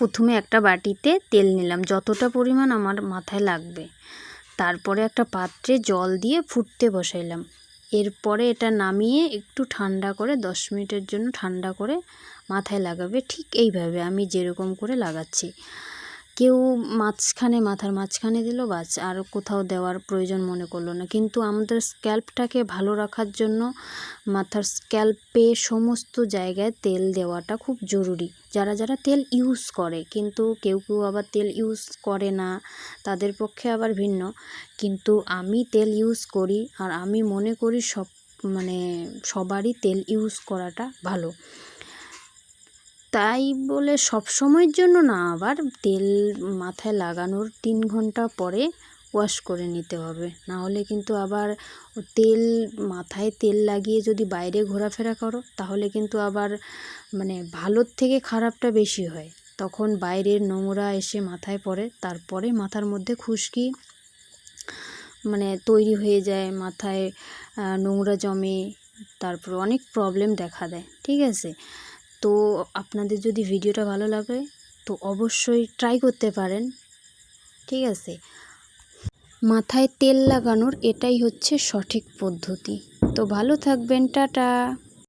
প্রথমে একটা বাটিতে তেল নিলাম, যতটা পরিমাণ আমার মাথায় লাগবে। তারপরে একটা পাত্রে জল দিয়ে ফুটতে বসাইলাম। এরপরে এটা নামিয়ে একটু ঠান্ডা করে, দশ মিনিটের জন্য ঠান্ডা করে মাথায় লাগাবে, ঠিক এইভাবে আমি যেরকম করে লাগাচ্ছি। কেউ মাঝখানে মাথার মাঝখানে দিল, বাস। আর কোথাও দেওয়ার প্রয়োজন মনে করল না। কিন্তু আমাদের স্ক্যাল্পটাকে ভালো রাখার জন্য মাথার স্ক্যাল্পে সমস্ত জায়গায় তেল দেওয়াটা খুব জরুরি। যারা যারা তেল ইউজ করে, কিন্তু কেউ কেউ আবার তেল ইউজ করে না, তাদের পক্ষে আবার ভিন্ন। কিন্তু আমি তেল ইউজ করি, আর আমি মনে করি সব মানে সবারই তেল ইউজ করাটা ভালো। তাই বলে সব সময়ের জন্য না, আবার তেল মাথায় লাগানোর তিন ঘণ্টা পরে ওয়াশ করে নিতে হবে। না হলে কিন্তু আবার তেল, মাথায় তেল লাগিয়ে যদি বাইরে ঘোরাফেরা করো, তাহলে কিন্তু আবার মানে ভালোর থেকে খারাপটা বেশি হয়। তখন বাইরের নোংরা এসে মাথায় পড়ে, তারপরে মাথার মধ্যে খুশকি মানে তৈরি হয়ে যায়, মাথায় নোংরা জমে, তারপর অনেক প্রবলেম দেখা দেয়। ঠিক আছে? তো আপনাদের যদি ভিডিওটা ভালো লাগে, তো অবশ্যই ট্রাই করতে পারেন। ঠিক আছে? মাথায় তেল লাগানোর এটাই হচ্ছে সঠিক পদ্ধতি। তো ভালো থাকবেন, টাটা!